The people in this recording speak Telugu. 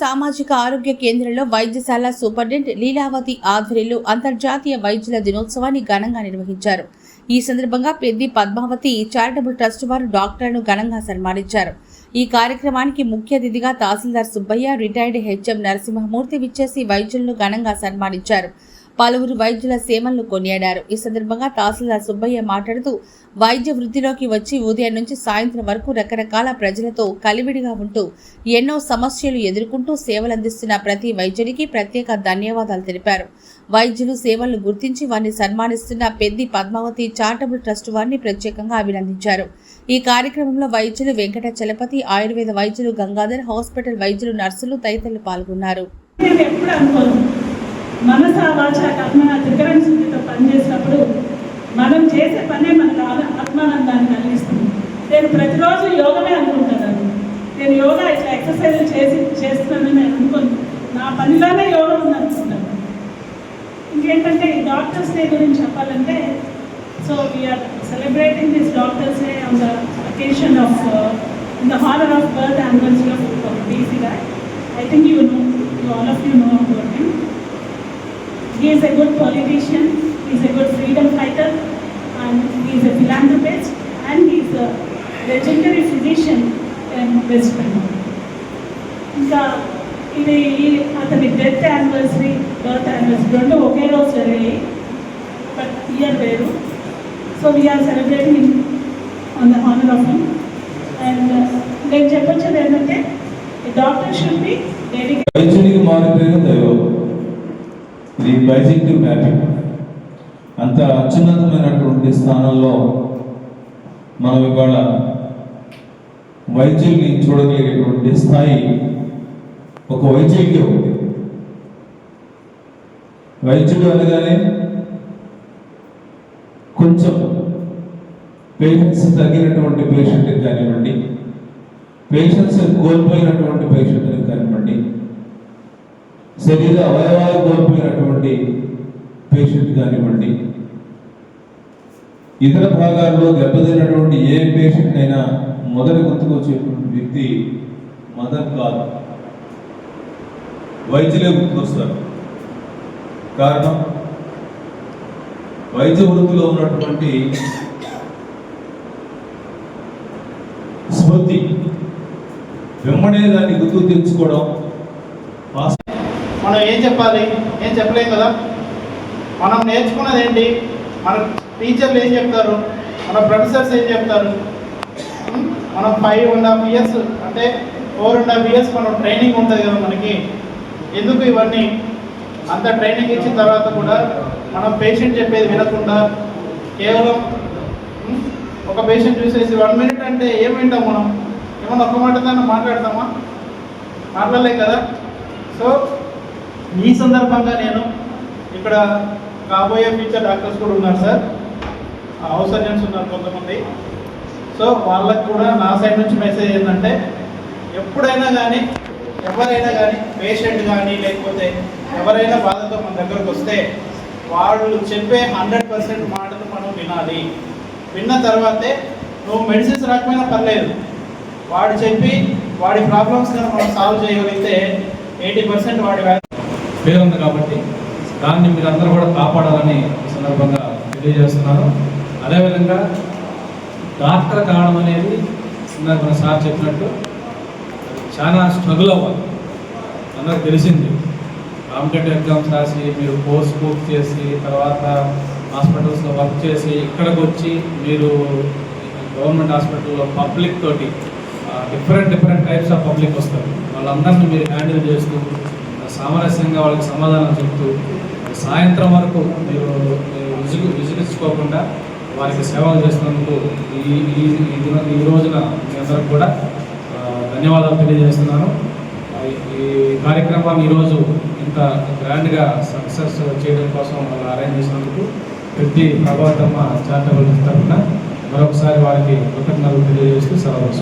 సామాజిక ఆరోగ్య కేంద్రంలో వైద్యశాల సూపరింటెండెంట్ లీలావతి ఆధ్వర్యంలో అంతర్జాతీయ వైద్యుల దినోత్సవాన్ని ఘనంగా నిర్వహించారు. ఈ సందర్భంగా పెద్ది పద్మావతి చారిటబుల్ ట్రస్ట్ వారు డాక్టర్లను ఘనంగా సన్మానించారు. ఈ కార్యక్రమానికి ముఖ్య అతిథిగా తహసీల్దార్ సుబ్బయ్య రిటైర్డ్ హెచ్ఎం నరసింహమూర్తి విచ్చేసి వైద్యులను ఘనంగా సన్మానించారు. పలువురు వైద్యుల సేవలను కొనియాడారు. ఈ సందర్భంగా తహసీల్దార్ సుబ్బయ్య మాట్లాడుతూ వైద్య వృద్ధిలోకి వచ్చి ఉదయం నుంచి సాయంత్రం వరకు రకరకాల ప్రజలతో కలివిడిగా ఉంటూ ఎన్నో సమస్యలు ఎదుర్కొంటూ సేవలందిస్తున్న ప్రతి వైద్యునికి ప్రత్యేక ధన్యవాదాలు తెలిపారు. వైద్యులు సేవలను గుర్తించి వారిని సన్మానిస్తున్న పెద్ది పద్మావతి చారిటబుల్ ట్రస్ట్ వారిని ప్రత్యేకంగా అభినందించారు. ఈ కార్యక్రమంలో వైద్యులు వెంకట చలపతి ఆయుర్వేద వైద్యులు గంగాధర్ హాస్పిటల్ వైద్యులు నర్సులు తదితరులు పాల్గొన్నారు. నేను ఎప్పుడు అనుకోను. మనస వాచ కర్మన త్రికరణ శుద్ధితో పనిచేసినప్పుడు మనం చేసే పనే మనకు ఆత్మానందాన్ని కలిగిస్తుంది. నేను ప్రతిరోజు యోగమే అనుకుంటున్నాను. నేను యోగా ఇట్లా ఎక్సర్సైజ్ చేసి చేస్తున్నానని నేను అనుకోను. నా పనిలోనే యోగం ఉందనుకుంటాను ఇంకేంటంటే ఈ డాక్టర్స్ డే గురించి చెప్పాలంటే so we are celebrating this doctors day on the occasion of in the honour of birth anniversary of BC guy I think you know you all of you know about him He is a good politician, he is a good freedom fighter, and he is a philanthropist, and he is a legendary physician in West Bengal. ఇంకా ఇది ఈ- అతని డెత్ యానివర్సరీ బర్త్ యానివర్సరీ రెండు ఒకే రోజు జరిగాయి బట్ ఇయర్ వేరు so we are celebrating on the honour of him and నేను చెప్పొచ్చేది ఏంటంటే డాక్టర్ షుడ్ బి డెడికేట్ మారిపోయిన దైవం ఇది బైజెక్టివ్ మ్యాపింగ్ అంత అత్యున్నతమైనటువంటి స్థానంలో మనం ఇవాళ వైద్యుల్ని చూడగలిగేటువంటి స్థాయి ఒక వైద్యుడికి ఉంది. వైద్యుడు అనగానే కొంచెం పేషెంట్స్ తగ్గినటువంటి పేషెంట్కి కానివ్వండి పేషెంట్స్ కోల్పోయినటువంటి పేషెంట్కి కానివ్వండి శరీర అవయవాలు కోల్పోయినటువంటి పేషెంట్ కానివ్వండి. ఇతర భాగాల్లో దెబ్బతిన్నటువంటి ఏ పేషెంట్ అయినా మొదటి గుర్తుకొచ్చేటువంటి వ్యక్తి మదర్ కాదు. వైద్యులే గుర్తుకొస్తారు. కారణం? వైద్య వృత్తిలో ఉన్నటువంటి స్మృతి. వెంబడే దాన్ని గుర్తు తెచ్చుకోవడం. మనం ఏం చెప్పాలి? ఏం చెప్పలేం కదా? మనం నేర్చుకున్నది ఏంటి? మన టీచర్లు ఏం చెప్తారు? మన ప్రొఫెసర్స్ ఏం చెప్తారు? మనం ఫైవ్ అండ్ హాఫ్ ఇయర్స్ అంటే ఫోర్ అండ్ హాఫ్ ఇయర్స్ మనం ట్రైనింగ్ ఉంటుంది కదా మనకి. ఎందుకు ఇవన్నీ? అంత ట్రైనింగ్ ఇచ్చిన తర్వాత కూడా మనం పేషెంట్ చెప్పేది వినకుండా కేవలం ఒక పేషెంట్ చూసేసి వన్ మినిట్ అంటే ఏం వింటాం మనం? ఏమన్నా ఒక్క మాట దాన్ని మాట్లాడతామా? మాట్లాడలేం కదా? సో ఈ సందర్భంగా నేను ఇక్కడ కాబోయే ఫ్యూచర్ డాక్టర్స్ కూడా ఉన్నారు సార్. అవసర్జన్స్ ఉన్నారు కొంతమంది. సో వాళ్ళకు కూడా నా సైడ్ నుంచి మెసేజ్ ఏంటంటే ఎప్పుడైనా కానీ ఎవరైనా కానీ పేషెంట్ కానీ లేకపోతే ఎవరైనా బాధతో మన దగ్గరకు వస్తే వాళ్ళు చెప్పే హండ్రెడ్ పర్సెంట్ మాటలు మనం వినాలి. విన్న తర్వాతే నువ్వు మెడిసిన్స్ రాకపోయినా పర్లేదు. వాడు చెప్పి వాడి ప్రాబ్లమ్స్ మనం సాల్వ్ చేయగలిగితే ఎయిటీ పర్సెంట్ వాడి వ్యాధి పేరు ఉంది కాబట్టి దాన్ని మీరు అందరూ కూడా కాపాడాలని ఈ సందర్భంగా తెలియజేస్తున్నాను. అదేవిధంగా డాక్టర్ కావడం అనేది సందర్భంగా సార్ చెప్పినట్టు చాలా స్ట్రగుల్ అవ్వాలి. అందరికి తెలిసింది. కాంపిటేటివ్ ఎగ్జామ్స్ రాసి మీరు కోర్స్ పూర్తి చేసి తర్వాత హాస్పిటల్స్లో వర్క్ చేసి ఇక్కడికి వచ్చి మీరు గవర్నమెంట్ హాస్పిటల్లో పబ్లిక్ తోటి different different types of public వస్తారు. వాళ్ళందరినీ మీరు హ్యాండిల్ చేస్తూ సామరస్యంగా వాళ్ళకి సమాధానం చెప్తూ సాయంత్రం వరకు మీరు మీరు విసుగు విసుగించుకోకుండా వారికి సేవలు చేసినందుకు ఈ ఈ ఈ దిన ఈ రోజున మీ అందరికి కూడా ధన్యవాదాలు తెలియజేస్తున్నాను. ఈ కార్యక్రమాన్ని ఈరోజు ఇంత గ్రాండ్గా సక్సెస్ చేయడం కోసం వాళ్ళు అరేంజ్ చేసినందుకు ప్రతి ప్రభాతమ్మ చారిటబుల్ తరఫున మరొకసారి వారికి కృతజ్ఞతలు తెలియజేస్తూ సెలవు